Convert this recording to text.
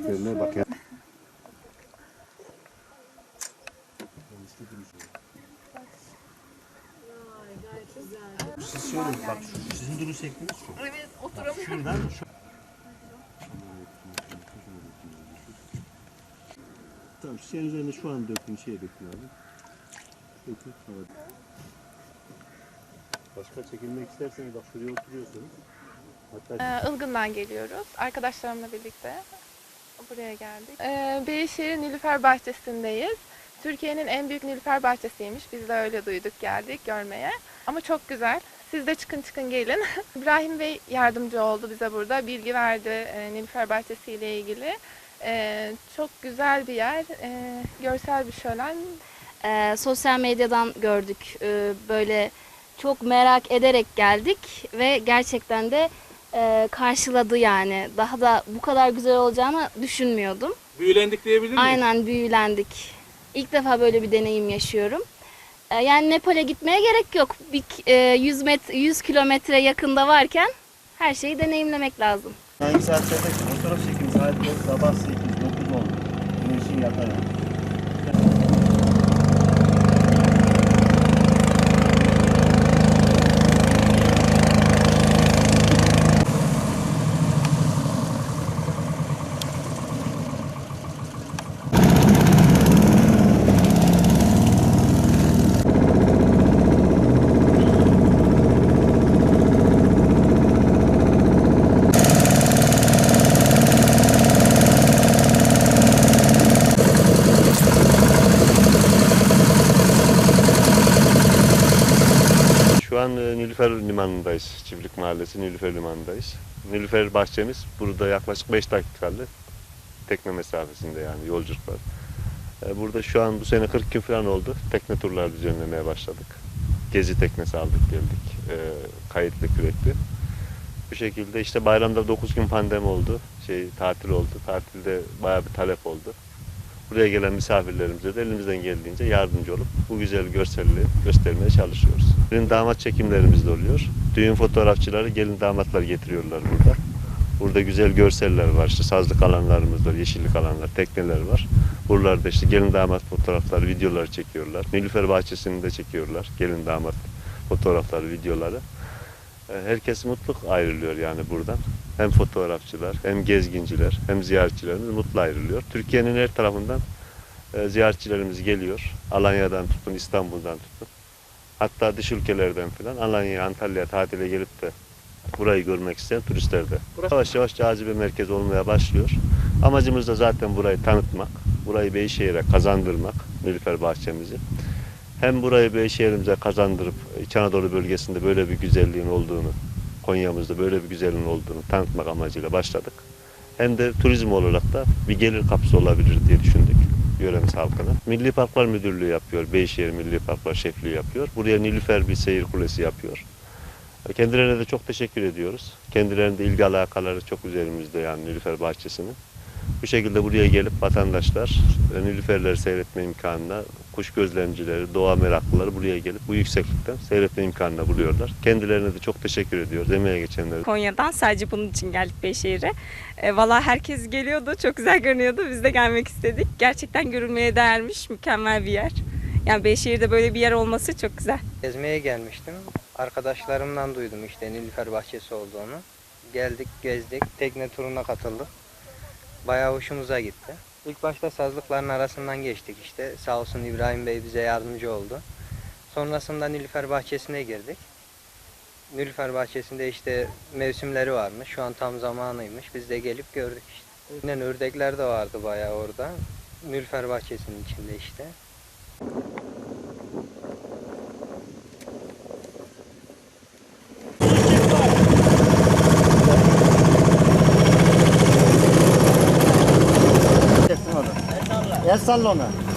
çiçeklerine bak. ya. Siz şöyle bak şu, sizin duruş şekliniz şu. Evet oturamıyorum. Şuradan şu. Tamam çiçeğin üzerine şu an döktüğün şeye dökün abi. Dökün havada. Başka çekilmek isterseniz bak şuraya oturuyorsunuz. Hatta Ee, Ilgın'dan geliyoruz. Arkadaşlarımla birlikte buraya geldik. Ee, Beyşehir Nilüfer Bahçesi'ndeyiz. Türkiye'nin en büyük Nilüfer Bahçesiymiş. Biz de öyle duyduk geldik görmeye. Ama çok güzel. Siz de çıkın çıkın gelin. İbrahim Bey yardımcı oldu bize burada. Bilgi verdi e, Nilüfer Bahçesi ile ilgili. Ee, çok güzel bir yer. Ee, görsel bir şölen. Ee, sosyal medyadan gördük. Ee, böyle çok merak ederek geldik ve gerçekten de e, karşıladı yani. Daha da bu kadar güzel olacağını düşünmüyordum. Büyülendik diyebilir miyiz? Aynen büyülendik. İlk defa böyle bir deneyim yaşıyorum. Ee, yani Nepal'e gitmeye gerek yok. Bir, e, 100 metre 100 kilometre yakında varken her şeyi deneyimlemek lazım. hangi saatlerde fotoğraf çekim saatleri sabah 8, 9 oldu. Güneşin yatarak. Şu an e, Nilüfer Limanı'ndayız. Çiftlik Mahallesi Nilüfer Limanı'ndayız. Nilüfer bahçemiz burada yaklaşık 5 dakikalı tekne mesafesinde yani yolculuk var. E, Burada şu an bu sene 40 gün falan oldu. Tekne turları düzenlemeye başladık. Gezi teknesi aldık geldik. E, Kayıtlı kürekli. Bu şekilde işte bayramda 9 gün pandemi oldu. Şey tatil oldu. Tatilde bayağı bir talep oldu. Buraya gelen misafirlerimize de elimizden geldiğince yardımcı olup bu güzel görselliği göstermeye çalışıyoruz. Gelin damat çekimlerimiz de oluyor. Düğün fotoğrafçıları gelin damatlar getiriyorlar burada. Burada güzel görseller var. İşte sazlık alanlarımız var, yeşillik alanlar, tekneler var. Buralarda işte gelin damat fotoğrafları, videoları çekiyorlar. Nilüfer bahçesini de çekiyorlar. Gelin damat fotoğrafları, videoları. Herkes mutlu ayrılıyor yani buradan. Hem fotoğrafçılar, hem gezginciler, hem ziyaretçilerimiz mutlu ayrılıyor. Türkiye'nin her tarafından e, ziyaretçilerimiz geliyor. Alanya'dan tutun, İstanbul'dan tutun. Hatta dış ülkelerden falan Alanya, Antalya tatile gelip de burayı görmek isteyen turistler de. Yavaş yavaş cazibe merkezi olmaya başlıyor. Amacımız da zaten burayı tanıtmak, burayı Beyşehir'e kazandırmak, Nilüfer bahçemizi. Hem burayı Beyşehir'imize kazandırıp İç Anadolu bölgesinde böyle bir güzelliğin olduğunu, Konya'mızda böyle bir güzelliğin olduğunu tanıtmak amacıyla başladık. Hem de turizm olarak da bir gelir kapısı olabilir diye düşündük yöremiz halkına. Milli Parklar Müdürlüğü yapıyor, Beyşehir Milli Parklar Şefliği yapıyor. Buraya Nilüfer bir seyir kulesi yapıyor. Kendilerine de çok teşekkür ediyoruz. Kendilerinin de ilgi alakaları çok üzerimizde yani Nilüfer Bahçesi'nin. Bu şekilde buraya gelip vatandaşlar e, Nilüferleri seyretme imkanına, kuş gözlemcileri, doğa meraklıları buraya gelip bu yükseklikten seyretme imkanına buluyorlar. Kendilerine de çok teşekkür ediyoruz. Emeğe geçenlere. Konya'dan sadece bunun için geldik Beyşehir'e. E, Valla herkes geliyordu, çok güzel görünüyordu. Biz de gelmek istedik. Gerçekten görülmeye değermiş, mükemmel bir yer. Yani Beyşehir'de böyle bir yer olması çok güzel. Gezmeye gelmiştim. Arkadaşlarımdan duydum işte Nilüfer Bahçesi olduğunu. Geldik, gezdik, tekne turuna katıldık. Bayağı hoşumuza gitti. İlk başta sazlıkların arasından geçtik işte. Sağ olsun İbrahim Bey bize yardımcı oldu. Sonrasında Nilüfer Bahçesi'ne girdik. Nilüfer Bahçesi'nde işte mevsimleri varmış. Şu an tam zamanıymış. Biz de gelip gördük işte. Yine ördekler de vardı bayağı orada. Nilüfer Bahçesi'nin içinde işte. El salla ona.